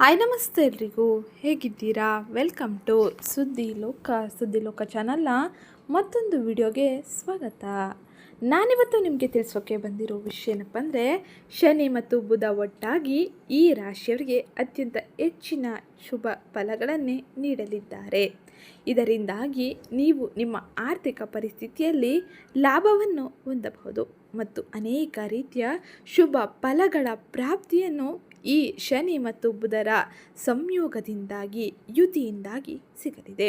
Hi ನಮಸ್ತೆ ಎಲ್ರಿಗೂ. ಹೇಗಿದ್ದೀರಾ? ವೆಲ್ಕಮ್ ಟು ಸುದ್ದಿ ಲೋಕ ಸುದ್ದಿ ಲೋಕ ಚಾನಲ್ನ ಮತ್ತೊಂದು ವಿಡಿಯೋಗೆ ಸ್ವಾಗತ. ನಾನಿವತ್ತು ನಿಮಗೆ ತಿಳಿಸೋಕೆ ಬಂದಿರೋ ವಿಷಯ ಏನಪ್ಪ ಅಂದರೆ, ಶನಿ ಮತ್ತು ಬುಧ ಒಟ್ಟಾಗಿ ಈ ರಾಶಿಯವರಿಗೆ ಅತ್ಯಂತ ಹೆಚ್ಚಿನ ಶುಭ ಫಲಗಳನ್ನೇ ನೀಡಲಿದ್ದಾರೆ. ಇದರಿಂದಾಗಿ ನೀವು ನಿಮ್ಮ ಆರ್ಥಿಕ ಪರಿಸ್ಥಿತಿಯಲ್ಲಿ ಲಾಭವನ್ನು ಹೊಂದಬಹುದು ಮತ್ತು ಅನೇಕ ರೀತಿಯ ಶುಭ ಫಲಗಳ ಪ್ರಾಪ್ತಿಯನ್ನು ಈ ಶನಿ ಮತ್ತು ಬುಧರ ಸಂಯೋಗದಿಂದಾಗಿ ಯುತಿಯಿಂದಾಗಿ ಸಿಗಲಿದೆ.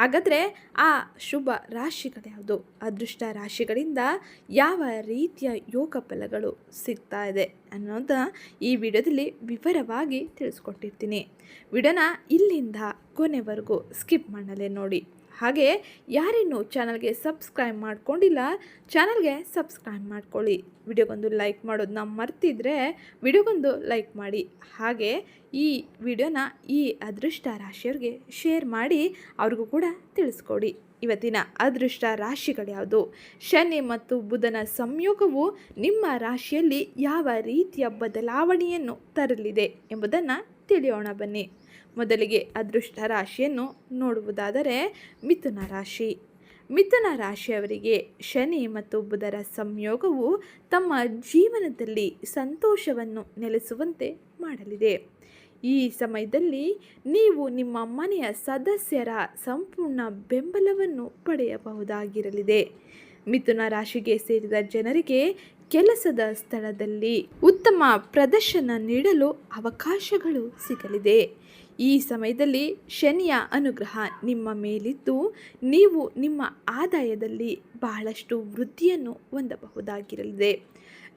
ಹಾಗಾದರೆ ಆ ಶುಭ ರಾಶಿಗಳು ಯಾವುದು? ಅದೃಷ್ಟ ರಾಶಿಗಳಿಂದ ಯಾವ ರೀತಿಯ ಯೋಗ ಫಲಗಳು ಸಿಗ್ತಾ ಇದೆ ಅನ್ನೋದನ್ನ ಈ ವಿಡಿಯೋದಲ್ಲಿ ವಿವರವಾಗಿ ತಿಳಿಸ್ಕೊಟ್ಟಿರ್ತೀನಿ. ವಿಡಿಯೋನ ಇಲ್ಲಿಂದ ಕೊನೆವರೆಗೂ ಸ್ಕಿಪ್ ಮಾಡಲೇ ನೋಡಿ. ಹಾಗೆ ಯಾರಿನ್ನೂ ಚಾನಲ್ಗೆ ಸಬ್ಸ್ಕ್ರೈಬ್ ಮಾಡ್ಕೊಂಡಿಲ್ಲ, ಚಾನಲ್ಗೆ ಸಬ್ಸ್ಕ್ರೈಬ್ ಮಾಡ್ಕೊಳ್ಳಿ. ವಿಡಿಯೋಗೊಂದು ಲೈಕ್ ಮಾಡೋದನ್ನ ಮರ್ತಿದ್ರೆ ವಿಡಿಯೋಗೊಂದು ಲೈಕ್ ಮಾಡಿ. ಹಾಗೆ ಈ ವಿಡಿಯೋನ ಈ ಅದೃಷ್ಟ ರಾಶಿಯವ್ರಿಗೆ ಶೇರ್ ಮಾಡಿ, ಅವ್ರಿಗೂ ಕೂಡ ತಿಳಿಸ್ಕೊಡಿ. ಇವತ್ತಿನ ಅದೃಷ್ಟ ರಾಶಿಗಳ್ಯಾವುದು ಶನಿ ಮತ್ತು ಬುಧನ ಸಂಯೋಗವು ನಿಮ್ಮ ರಾಶಿಯಲ್ಲಿ ಯಾವ ರೀತಿಯ ಬದಲಾವಣೆಯನ್ನು ತರಲಿದೆ ಎಂಬುದನ್ನು ತಿಳಿಯೋಣ ಬನ್ನಿ. ಮೊದಲಿಗೆ ಅದೃಷ್ಟ ರಾಶಿಯನ್ನು ನೋಡುವುದಾದರೆ ಮಿಥುನ ರಾಶಿ. ಮಿಥುನ ರಾಶಿಯವರಿಗೆ ಶನಿ ಮತ್ತು ಬುಧರ ಸಂಯೋಗವು ತಮ್ಮ ಜೀವನದಲ್ಲಿ ಸಂತೋಷವನ್ನು ನೆಲೆಸುವಂತೆ ಮಾಡಲಿದೆ. ಈ ಸಮಯದಲ್ಲಿ ನೀವು ನಿಮ್ಮ ಮನೆಯ ಸದಸ್ಯರ ಸಂಪೂರ್ಣ ಬೆಂಬಲವನ್ನು ಪಡೆಯಬಹುದಾಗಿರಲಿದೆ. ಮಿಥುನ ರಾಶಿಗೆ ಸೇರಿದ ಜನರಿಗೆ ಕೆಲಸದ ಸ್ಥಳದಲ್ಲಿ ಉತ್ತಮ ಪ್ರದರ್ಶನ ನೀಡಲು ಅವಕಾಶಗಳು ಸಿಗಲಿದೆ. ಈ ಸಮಯದಲ್ಲಿ ಶನಿಯ ಅನುಗ್ರಹ ನಿಮ್ಮ ಮೇಲಿದ್ದು ನೀವು ನಿಮ್ಮ ಆದಾಯದಲ್ಲಿ ಬಹಳಷ್ಟು ವೃದ್ಧಿಯನ್ನು ಹೊಂದಬಹುದಾಗಿರಲಿದೆ.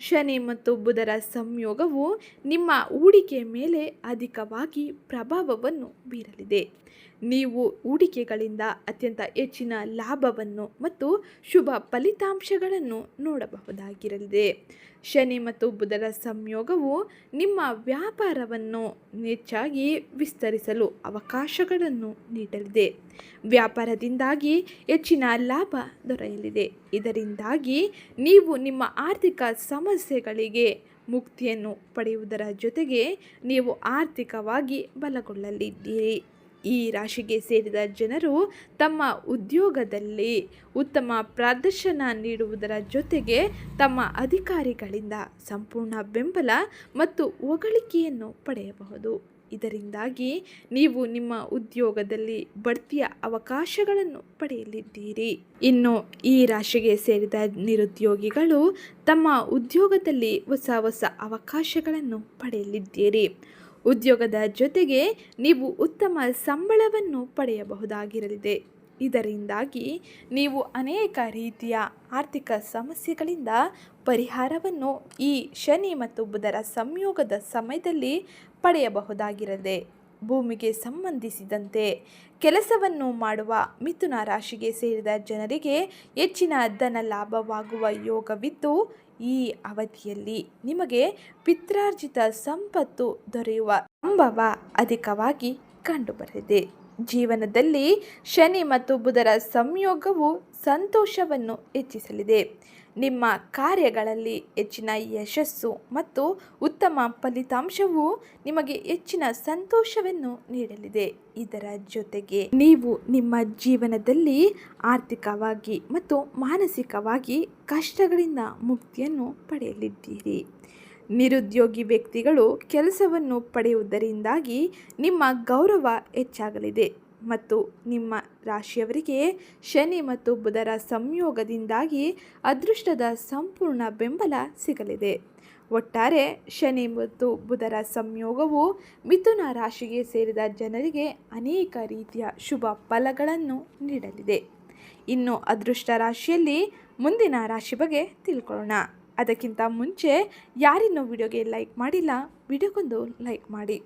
ಶನಿ ಮತ್ತು ಬುಧರ ಸಂಯೋಗವು ನಿಮ್ಮ ಹೂಡಿಕೆ ಮೇಲೆ ಅಧಿಕವಾಗಿ ಪ್ರಭಾವವನ್ನು ಬೀರಲಿದೆ. ನೀವು ಹೂಡಿಕೆಗಳಿಂದ ಅತ್ಯಂತ ಹೆಚ್ಚಿನ ಲಾಭವನ್ನು ಮತ್ತು ಶುಭ ಫಲಿತಾಂಶಗಳನ್ನು ನೋಡಬಹುದಾಗಿರಲಿದೆ. ಶನಿ ಮತ್ತು ಬುಧರ ಸಂಯೋಗವು ನಿಮ್ಮ ವ್ಯಾಪಾರವನ್ನು ಹೆಚ್ಚಾಗಿ ವಿಸ್ತರಿಸಲು ಅವಕಾಶಗಳನ್ನು ನೀಡಲಿದೆ. ವ್ಯಾಪಾರದಿಂದಾಗಿ ಹೆಚ್ಚಿನ ಲಾಭ ದೊರೆಯಲಿದೆ. ಇದರಿಂದಾಗಿ ನೀವು ನಿಮ್ಮ ಆರ್ಥಿಕ ಸಮಸ್ಯೆಗಳಿಗೆ ಮುಕ್ತಿಯನ್ನು ಪಡೆಯುವುದರ ಜೊತೆಗೆ ನೀವು ಆರ್ಥಿಕವಾಗಿ ಬಲಗೊಳ್ಳಲಿದ್ದೀರಿ. ಈ ರಾಶಿಗೆ ಸೇರಿದ ಜನರು ತಮ್ಮ ಉದ್ಯೋಗದಲ್ಲಿ ಉತ್ತಮ ಪ್ರದರ್ಶನ ನೀಡುವುದರ ಜೊತೆಗೆ ತಮ್ಮ ಅಧಿಕಾರಿಗಳಿಂದ ಸಂಪೂರ್ಣ ಬೆಂಬಲ ಮತ್ತು ಹೊಗಳಿಕೆಯನ್ನು ಪಡೆಯಬಹುದು. ಇದರಿಂದಾಗಿ ನೀವು ನಿಮ್ಮ ಉದ್ಯೋಗದಲ್ಲಿ ಬಡ್ತಿಯ ಅವಕಾಶಗಳನ್ನು ಪಡೆಯಲಿದ್ದೀರಿ. ಇನ್ನು ಈ ರಾಶಿಗೆ ಸೇರಿದ ನಿರುದ್ಯೋಗಿಗಳು ತಮ್ಮ ಉದ್ಯೋಗದಲ್ಲಿ ಹೊಸ ಹೊಸ ಅವಕಾಶಗಳನ್ನು ಪಡೆಯಲಿದ್ದೀರಿ. ಉದ್ಯೋಗದ ಜೊತೆಗೆ ನೀವು ಉತ್ತಮ ಸಂಬಳವನ್ನು ಪಡೆಯಬಹುದಾಗಿರಲಿದೆ. ಇದರಿಂದಾಗಿ ನೀವು ಅನೇಕ ರೀತಿಯ ಆರ್ಥಿಕ ಸಮಸ್ಯೆಗಳಿಂದ ಪರಿಹಾರವನ್ನು ಈ ಶನಿ ಮತ್ತು ಬುಧರ ಸಂಯೋಗದ ಸಮಯದಲ್ಲಿ ಪಡೆಯಬಹುದಾಗಿರದೆ ಭೂಮಿಗೆ ಸಂಬಂಧಿಸಿದಂತೆ ಕೆಲಸವನ್ನು ಮಾಡುವ ಮಿಥುನ ರಾಶಿಗೆ ಸೇರಿದ ಜನರಿಗೆ ಹೆಚ್ಚಿನ ಧನ ಲಾಭವಾಗುವ ಯೋಗವಿದ್ದು ಈ ಅವಧಿಯಲ್ಲಿ ನಿಮಗೆ ಪಿತ್ರಾರ್ಜಿತ ಸಂಪತ್ತು ದೊರೆಯುವ ಸಂಭವ ಅಧಿಕವಾಗಿ ಕಂಡುಬರಲಿದೆ. ಜೀವನದಲ್ಲಿ ಶನಿ ಮತ್ತು ಬುಧರ ಸಂಯೋಗವು ಸಂತೋಷವನ್ನು ಹೆಚ್ಚಿಸಲಿದೆ. ನಿಮ್ಮ ಕಾರ್ಯಗಳಲ್ಲಿ ಹೆಚ್ಚಿನ ಯಶಸ್ಸು ಮತ್ತು ಉತ್ತಮ ಫಲಿತಾಂಶವು ನಿಮಗೆ ಹೆಚ್ಚಿನ ಸಂತೋಷವನ್ನು ನೀಡಲಿದೆ. ಇದರ ಜೊತೆಗೆ ನೀವು ನಿಮ್ಮ ಜೀವನದಲ್ಲಿ ಆರ್ಥಿಕವಾಗಿ ಮತ್ತು ಮಾನಸಿಕವಾಗಿ ಕಷ್ಟಗಳಿಂದ ಮುಕ್ತಿಯನ್ನು ಪಡೆಯಲಿದ್ದೀರಿ. ನಿರುದ್ಯೋಗಿ ವ್ಯಕ್ತಿಗಳು ಕೆಲಸವನ್ನು ಪಡೆಯುವುದರಿಂದಾಗಿ ನಿಮ್ಮ ಗೌರವ ಹೆಚ್ಚಾಗಲಿದೆ ಮತ್ತು ನಿಮ್ಮ ರಾಶಿಯವರಿಗೆ ಶನಿ ಮತ್ತು ಬುಧರ ಸಂಯೋಗದಿಂದಾಗಿ ಅದೃಷ್ಟದ ಸಂಪೂರ್ಣ ಬೆಂಬಲ ಸಿಗಲಿದೆ. ಒಟ್ಟಾರೆ ಶನಿ ಮತ್ತು ಬುಧರ ಸಂಯೋಗವು ಮಿಥುನ ರಾಶಿಗೆ ಸೇರಿದ ಜನರಿಗೆ ಅನೇಕ ರೀತಿಯ ಶುಭ ಫಲಗಳನ್ನು ನೀಡಲಿದೆ. ಇನ್ನು ಅದೃಷ್ಟ ರಾಶಿಯಲ್ಲಿ ಮುಂದಿನ ರಾಶಿ ಬಗ್ಗೆ ತಿಳ್ಕೊಳ್ಳೋಣ. ಅದಕ್ಕಿಂತ ಮುಂಚೆ ಯಾರಿನ್ನೂ ವಿಡಿಯೋಗೆ ಲೈಕ್ ಮಾಡಿಲ್ಲ, ವಿಡಿಯೋಗೊಂದು ಲೈಕ್ ಮಾಡಿ.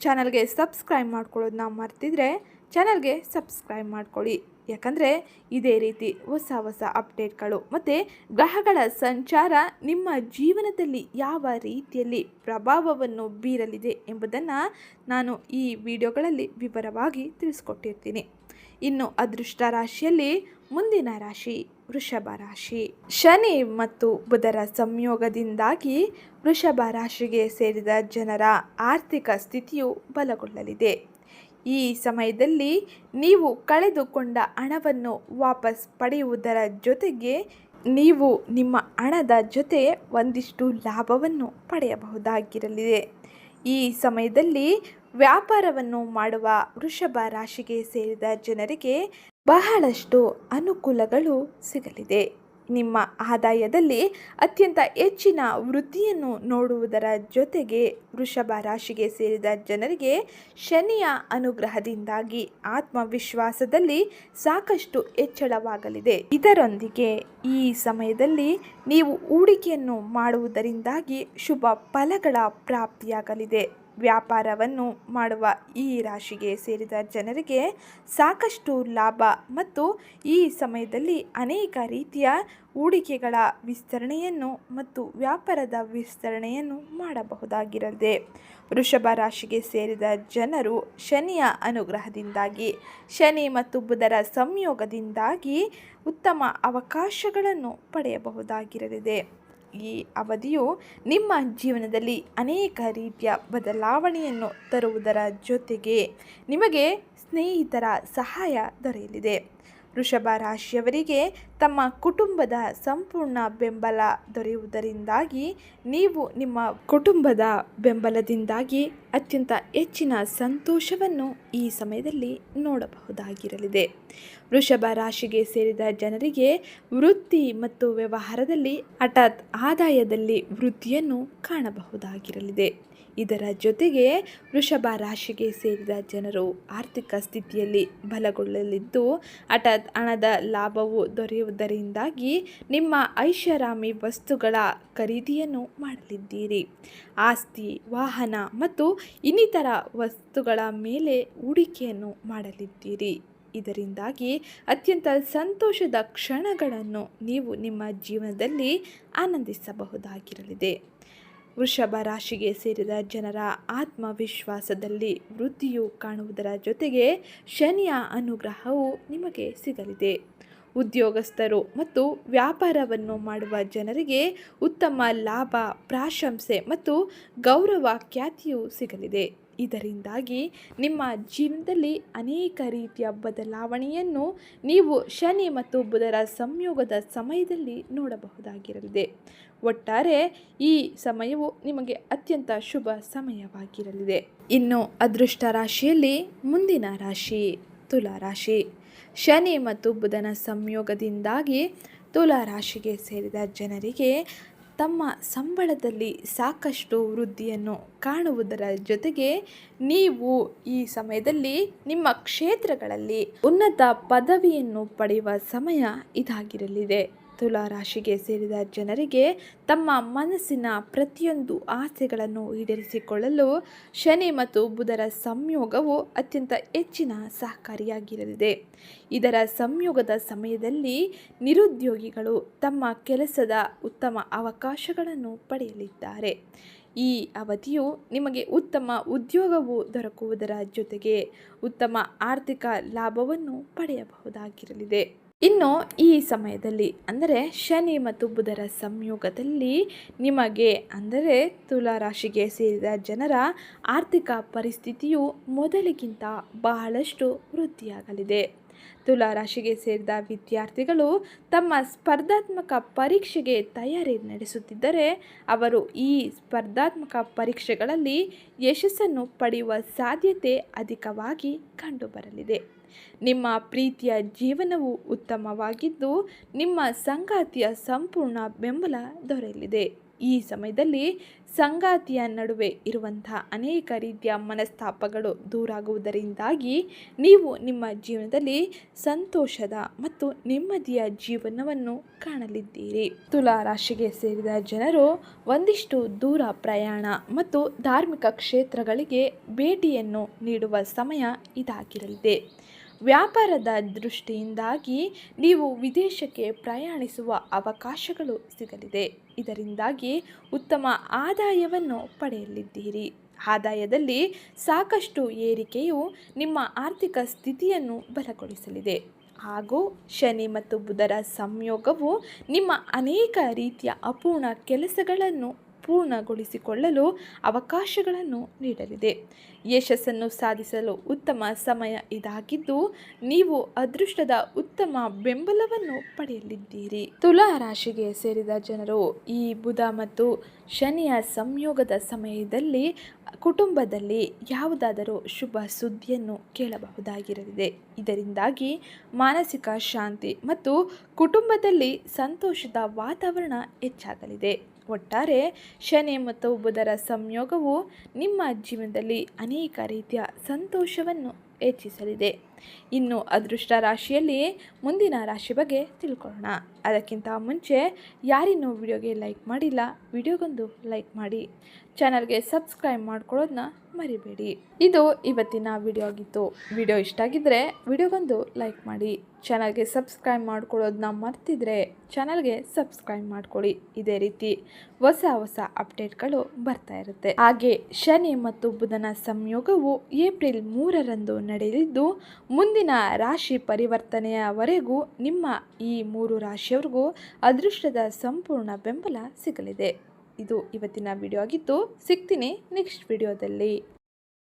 ಚಾನಲ್ಗೆ ಸಬ್ಸ್ಕ್ರೈಬ್ ಮಾಡ್ಕೊಳ್ಳೋದನ್ನ ಮರ್ತಿದ್ರೆ ಚಾನಲ್ಗೆ ಸಬ್ಸ್ಕ್ರೈಬ್ ಮಾಡ್ಕೊಳ್ಳಿ. ಯಾಕಂದರೆ ಇದೇ ರೀತಿ ಹೊಸ ಹೊಸ ಅಪ್ಡೇಟ್ಗಳು ಮತ್ತು ಗ್ರಹಗಳ ಸಂಚಾರ ನಿಮ್ಮ ಜೀವನದಲ್ಲಿ ಯಾವ ರೀತಿಯಲ್ಲಿ ಪ್ರಭಾವವನ್ನು ಬೀರಲಿದೆ ಎಂಬುದನ್ನು ನಾನು ಈ ವಿಡಿಯೋಗಳಲ್ಲಿ ವಿವರವಾಗಿ ತಿಳಿಸ್ಕೊಟ್ಟಿರ್ತೀನಿ. ಇನ್ನು ಅದೃಷ್ಟ ರಾಶಿಯಲ್ಲಿ ಮುಂದಿನ ರಾಶಿ ವೃಷಭ ರಾಶಿ. ಶನಿ ಮತ್ತು ಬುಧರ ಸಂಯೋಗದಿಂದಾಗಿ ವೃಷಭ ರಾಶಿಗೆ ಸೇರಿದ ಜನರ ಆರ್ಥಿಕ ಸ್ಥಿತಿಯು ಬಲಗೊಳ್ಳಲಿದೆ. ಈ ಸಮಯದಲ್ಲಿ ನೀವು ಕಳೆದುಕೊಂಡ ಹಣವನ್ನು ವಾಪಸ್ ಪಡೆಯುವುದರ ಜೊತೆಗೆ ನೀವು ನಿಮ್ಮ ಹಣದ ಜೊತೆ ಒಂದಿಷ್ಟು ಲಾಭವನ್ನು ಪಡೆಯಬಹುದಾಗಿರಲಿದೆ. ಈ ಸಮಯದಲ್ಲಿ ವ್ಯಾಪಾರವನ್ನು ಮಾಡುವ ವೃಷಭ ರಾಶಿಗೆ ಸೇರಿದ ಜನರಿಗೆ ಬಹಳಷ್ಟು ಅನುಕೂಲಗಳು ಸಿಗಲಿದೆ. ನಿಮ್ಮ ಆದಾಯದಲ್ಲಿ ಅತ್ಯಂತ ಹೆಚ್ಚಿನ ವೃದ್ಧಿಯನ್ನು ನೋಡುವುದರ ಜೊತೆಗೆ ವೃಷಭ ರಾಶಿಗೆ ಸೇರಿದ ಜನರಿಗೆ ಶನಿಯ ಅನುಗ್ರಹದಿಂದಾಗಿ ಆತ್ಮವಿಶ್ವಾಸದಲ್ಲಿ ಸಾಕಷ್ಟು ಹೆಚ್ಚಳವಾಗಲಿದೆ. ಇದರೊಂದಿಗೆ ಈ ಸಮಯದಲ್ಲಿ ನೀವು ಹೂಡಿಕೆಯನ್ನು ಮಾಡುವುದರಿಂದಾಗಿ ಶುಭ ಫಲಗಳ ಪ್ರಾಪ್ತಿಯಾಗಲಿದೆ. ವ್ಯಾಪಾರವನ್ನು ಮಾಡುವ ಈ ರಾಶಿಗೆ ಸೇರಿದ ಜನರಿಗೆ ಸಾಕಷ್ಟು ಲಾಭ ಮತ್ತು ಈ ಸಮಯದಲ್ಲಿ ಅನೇಕ ರೀತಿಯ ಹೂಡಿಕೆಗಳ ವಿಸ್ತರಣೆಯನ್ನು ಮತ್ತು ವ್ಯಾಪಾರದ ವಿಸ್ತರಣೆಯನ್ನು ಮಾಡಬಹುದಾಗಿರದೆ ವೃಷಭ ರಾಶಿಗೆ ಸೇರಿದ ಜನರು ಶನಿಯ ಅನುಗ್ರಹದಿಂದಾಗಿ, ಶನಿ ಮತ್ತು ಬುಧರ ಸಂಯೋಗದಿಂದಾಗಿ ಉತ್ತಮ ಅವಕಾಶಗಳನ್ನು ಪಡೆಯಬಹುದಾಗಿರಲಿದೆ. ಈ ಅವಧಿಯು ನಿಮ್ಮ ಜೀವನದಲ್ಲಿ ಅನೇಕ ರೀತಿಯ ಬದಲಾವಣೆಯನ್ನು ತರುವುದರ ಜೊತೆಗೆ ನಿಮಗೆ ಸ್ನೇಹಿತರ ಸಹಾಯ ದೊರೆಯಲಿದೆ. ವೃಷಭ ರಾಶಿಯವರಿಗೆ ತಮ್ಮ ಕುಟುಂಬದ ಸಂಪೂರ್ಣ ಬೆಂಬಲ ದೊರೆಯುವುದರಿಂದಾಗಿ ನೀವು ನಿಮ್ಮ ಕುಟುಂಬದ ಬೆಂಬಲದಿಂದಾಗಿ ಅತ್ಯಂತ ಹೆಚ್ಚಿನ ಸಂತೋಷವನ್ನು ಈ ಸಮಯದಲ್ಲಿ ನೋಡಬಹುದಾಗಿರಲಿದೆ. ವೃಷಭ ರಾಶಿಗೆ ಸೇರಿದ ಜನರಿಗೆ ವೃತ್ತಿ ಮತ್ತು ವ್ಯವಹಾರದಲ್ಲಿ ಹಠಾತ್ ಆದಾಯದಲ್ಲಿ ವೃದ್ಧಿಯನ್ನು ಕಾಣಬಹುದಾಗಿರಲಿದೆ. ಇದರ ಜೊತೆಗೆ ವೃಷಭ ರಾಶಿಗೆ ಸೇರಿದ ಜನರು ಆರ್ಥಿಕ ಸ್ಥಿತಿಯಲ್ಲಿ ಬಲಗೊಳ್ಳಲಿದ್ದು, ಹಠಾತ್ ಹಣದ ಲಾಭವು ದೊರೆಯುವುದರಿಂದಾಗಿ ನಿಮ್ಮ ಐಷಾರಾಮಿ ವಸ್ತುಗಳ ಖರೀದಿಯನ್ನು ಮಾಡಲಿದ್ದೀರಿ. ಆಸ್ತಿ, ವಾಹನ ಮತ್ತು ಇನ್ನಿತರ ವಸ್ತುಗಳ ಮೇಲೆ ಹೂಡಿಕೆಯನ್ನು ಮಾಡಲಿದ್ದೀರಿ. ಇದರಿಂದಾಗಿ ಅತ್ಯಂತ ಸಂತೋಷದ ಕ್ಷಣಗಳನ್ನು ನೀವು ನಿಮ್ಮ ಜೀವನದಲ್ಲಿ ಆನಂದಿಸಬಹುದಾಗಿರಲಿದೆ. ವೃಷಭ ರಾಶಿಗೆ ಸೇರಿದ ಜನರ ಆತ್ಮವಿಶ್ವಾಸದಲ್ಲಿ ವೃದ್ಧಿಯು ಕಾಣುವುದರ ಜೊತೆಗೆ ಶನಿಯ ಅನುಗ್ರಹವು ನಿಮಗೆ ಸಿಗಲಿದೆ. ಉದ್ಯೋಗಸ್ಥರು ಮತ್ತು ವ್ಯಾಪಾರವನ್ನು ಮಾಡುವ ಜನರಿಗೆ ಉತ್ತಮ ಲಾಭ, ಪ್ರಾಶಂಸೆ ಮತ್ತು ಗೌರವ ಖ್ಯಾತಿಯು ಸಿಗಲಿದೆ. ಇದರಿಂದಾಗಿ ನಿಮ್ಮ ಜೀವನದಲ್ಲಿ ಅನೇಕ ರೀತಿಯ ಬದಲಾವಣೆಯನ್ನು ನೀವು ಶನಿ ಮತ್ತು ಬುಧರ ಸಂಯೋಗದ ಸಮಯದಲ್ಲಿ ನೋಡಬಹುದಾಗಿರಲಿದೆ. ಒಟ್ಟಾರೆ ಈ ಸಮಯವು ನಿಮಗೆ ಅತ್ಯಂತ ಶುಭ ಸಮಯವಾಗಿರಲಿದೆ. ಇನ್ನು ಅದೃಷ್ಟ ರಾಶಿಯಲ್ಲಿ ಮುಂದಿನ ರಾಶಿ, ತುಲಾ ರಾಶಿ. ಶನಿ ಮತ್ತು ಬುಧನ ಸಂಯೋಗದಿಂದಾಗಿ ತುಲಾ ರಾಶಿಗೆ ಸೇರಿದ ಜನರಿಗೆ ತಮ್ಮ ಸಂಬಳದಲ್ಲಿ ಸಾಕಷ್ಟು ವೃದ್ಧಿಯನ್ನು ಕಾಣುವುದರ ಜೊತೆಗೆ ನೀವು ಈ ಸಮಯದಲ್ಲಿ ನಿಮ್ಮ ಕ್ಷೇತ್ರಗಳಲ್ಲಿ ಉನ್ನತ ಪದವಿಯನ್ನು ಪಡೆಯುವ ಸಮಯ ಇದಾಗಿರಲಿದೆ. ತುಲಾ ರಾಶಿಗೆ ಸೇರಿದ ಜನರಿಗೆ ತಮ್ಮ ಮನಸ್ಸಿನ ಪ್ರತಿಯೊಂದು ಆಸೆಗಳನ್ನು ಈಡೇರಿಸಿಕೊಳ್ಳಲು ಶನಿ ಮತ್ತು ಬುಧರ ಸಂಯೋಗವು ಅತ್ಯಂತ ಹೆಚ್ಚಿನ ಸಹಕಾರಿಯಾಗಿರಲಿದೆ. ಇದರ ಸಂಯೋಗದ ಸಮಯದಲ್ಲಿ ನಿರುದ್ಯೋಗಿಗಳು ತಮ್ಮ ಕೆಲಸದ ಉತ್ತಮ ಅವಕಾಶಗಳನ್ನು ಪಡೆಯಲಿದ್ದಾರೆ. ಈ ಅವಧಿಯು ನಿಮಗೆ ಉತ್ತಮ ಉದ್ಯೋಗವು ದೊರಕುವುದರ ಜೊತೆಗೆ ಉತ್ತಮ ಆರ್ಥಿಕ ಲಾಭವನ್ನು ಪಡೆಯಬಹುದಾಗಿರಲಿದೆ. ಇನ್ನು ಈ ಸಮಯದಲ್ಲಿ ಅಂದರೆ ಶನಿ ಮತ್ತು ಬುಧರ ಸಂಯೋಗದಲ್ಲಿ ನಿಮಗೆ ಅಂದರೆ ತುಲಾ ರಾಶಿಗೆ ಸೇರಿದ ಜನರ ಆರ್ಥಿಕ ಪರಿಸ್ಥಿತಿಯು ಮೊದಲಿಗಿಂತ ಬಹಳಷ್ಟು ವೃದ್ಧಿಯಾಗಲಿದೆ. ತುಲಾ ರಾಶಿಗೆ ಸೇರಿದ ವಿದ್ಯಾರ್ಥಿಗಳು ತಮ್ಮ ಸ್ಪರ್ಧಾತ್ಮಕ ಪರೀಕ್ಷೆಗೆ ತಯಾರಿ ನಡೆಸುತ್ತಿದ್ದರೆ ಅವರು ಈ ಸ್ಪರ್ಧಾತ್ಮಕ ಪರೀಕ್ಷೆಗಳಲ್ಲಿ ಯಶಸ್ಸನ್ನು ಪಡೆಯುವ ಸಾಧ್ಯತೆ ಅಧಿಕವಾಗಿ ಕಂಡುಬರಲಿದೆ. ನಿಮ್ಮ ಪ್ರೀತಿಯ ಜೀವನವು ಉತ್ತಮವಾಗಿದ್ದು, ನಿಮ್ಮ ಸಂಗಾತಿಯ ಸಂಪೂರ್ಣ ಬೆಂಬಲ ದೊರೆಯಲಿದೆ. ಈ ಸಮಯದಲ್ಲಿ ಸಂಗಾತಿಯ ನಡುವೆ ಇರುವಂತಹ ಅನೇಕ ರೀತಿಯ ಮನಸ್ತಾಪಗಳು ದೂರಾಗುವುದರಿಂದಾಗಿ ನೀವು ನಿಮ್ಮ ಜೀವನದಲ್ಲಿ ಸಂತೋಷದ ಮತ್ತು ನೆಮ್ಮದಿಯ ಜೀವನವನ್ನು ಕಾಣಲಿದ್ದೀರಿ. ತುಲಾ ರಾಶಿಗೆ ಸೇರಿದ ಜನರು ಒಂದಿಷ್ಟು ದೂರ ಪ್ರಯಾಣ ಮತ್ತು ಧಾರ್ಮಿಕ ಕ್ಷೇತ್ರಗಳಿಗೆ ಭೇಟಿಯನ್ನು ನೀಡುವ ಸಮಯ ಇದಾಗಿರಲಿದೆ. ವ್ಯಾಪಾರದ ದೃಷ್ಟಿಯಿಂದಾಗಿ ನೀವು ವಿದೇಶಕ್ಕೆ ಪ್ರಯಾಣಿಸುವ ಅವಕಾಶಗಳು ಸಿಗಲಿದೆ. ಇದರಿಂದಾಗಿ ಉತ್ತಮ ಆದಾಯವನ್ನು ಪಡೆಯಲಿದ್ದೀರಿ. ಆದಾಯದಲ್ಲಿ ಸಾಕಷ್ಟು ಏರಿಕೆಯು ನಿಮ್ಮ ಆರ್ಥಿಕ ಸ್ಥಿತಿಯನ್ನು ಬಲಗೊಳಿಸಲಿದೆ. ಹಾಗೂ ಶನಿ ಮತ್ತು ಬುಧರ ಸಂಯೋಗವು ನಿಮ್ಮ ಅನೇಕ ರೀತಿಯ ಅಪೂರ್ಣ ಕೆಲಸಗಳನ್ನು ಪೂರ್ಣಗೊಳಿಸಿಕೊಳ್ಳಲು ಅವಕಾಶಗಳನ್ನು ನೀಡಲಿದೆ. ಯಶಸ್ಸನ್ನು ಸಾಧಿಸಲು ಉತ್ತಮ ಸಮಯ ಇದಾಗಿದ್ದು, ನೀವು ಅದೃಷ್ಟದ ಉತ್ತಮ ಬೆಂಬಲವನ್ನು ಪಡೆಯಲಿದ್ದೀರಿ. ತುಲಾ ರಾಶಿಗೆ ಸೇರಿದ ಜನರು ಈ ಬುಧ ಮತ್ತು ಶನಿಯ ಸಂಯೋಗದ ಸಮಯದಲ್ಲಿ, ಕುಟುಂಬದಲ್ಲಿ ಯಾವುದಾದರೂ ಶುಭ ಸುದ್ದಿಯನ್ನು ಕೇಳಬಹುದಾಗಿರಲಿದೆ. ಇದರಿಂದಾಗಿ ಮಾನಸಿಕ ಶಾಂತಿ ಮತ್ತು ಕುಟುಂಬದಲ್ಲಿ ಸಂತೋಷದ ವಾತಾವರಣ ಹೆಚ್ಚಾಗಲಿದೆ. ಒಟ್ಟಾರೆ ಶನಿ ಮತ್ತು ಬುಧರ ಸಂಯೋಗವು ನಿಮ್ಮ ಜೀವನದಲ್ಲಿ ಅನೇಕ ರೀತಿಯ ಸಂತೋಷವನ್ನು ಹೆಚ್ಚಿಸಲಿದೆ. ಇನ್ನು ಅದೃಷ್ಟ ರಾಶಿಯಲ್ಲಿ ಮುಂದಿನ ರಾಶಿ ಬಗ್ಗೆ ತಿಳ್ಕೊಳ್ಳೋಣ. ಅದಕ್ಕಿಂತ ಮುಂಚೆ ಯಾರಿನ್ನೂ ವಿಡಿಯೋಗೆ ಲೈಕ್ ಮಾಡಿಲ್ಲ, ವಿಡಿಯೋಗೊಂದು ಲೈಕ್ ಮಾಡಿ. ಚಾನಲ್ಗೆ ಸಬ್ಸ್ಕ್ರೈಬ್ ಮಾಡ್ಕೊಳ್ಳೋದನ್ನ ಮರಿಬೇಡಿ. ಇದು ಇವತ್ತಿನ ವಿಡಿಯೋ ಆಗಿತ್ತು. ವಿಡಿಯೋ ಇಷ್ಟ ಆಗಿದ್ದರೆ ವಿಡಿಯೋಗೊಂದು ಲೈಕ್ ಮಾಡಿ. ಚಾನಲ್ಗೆ ಸಬ್ಸ್ಕ್ರೈಬ್ ಮಾಡ್ಕೊಳ್ಳೋದನ್ನ ಮರ್ತಿದ್ರೆ ಚಾನಲ್ಗೆ ಸಬ್ಸ್ಕ್ರೈಬ್ ಮಾಡ್ಕೊಳ್ಳಿ. ಇದೇ ರೀತಿ ಹೊಸ ಹೊಸ ಅಪ್ಡೇಟ್ಗಳು ಬರ್ತಾ ಇರುತ್ತೆ. ಹಾಗೆ ಶನಿ ಮತ್ತು ಬುಧನ ಸಂಯೋಗವು ಏಪ್ರಿಲ್ ಮೂರರಂದು ನಡೆಯಲಿದ್ದು ಮುಂದಿನ ರಾಶಿ ಪರಿವರ್ತನೆಯವರೆಗೂ ನಿಮ್ಮ ಈ ಮೂರು ರಾಶಿಯವ್ರಿಗೂ ಅದೃಷ್ಟದ ಸಂಪೂರ್ಣ ಬೆಂಬಲ ಸಿಗಲಿದೆ. ಇದು ಇವತ್ತಿನ ವಿಡಿಯೋ ಆಗಿದ್ದು ಸಿಗ್ತೀನಿ ನೆಕ್ಸ್ಟ್ ವಿಡಿಯೋದಲ್ಲಿ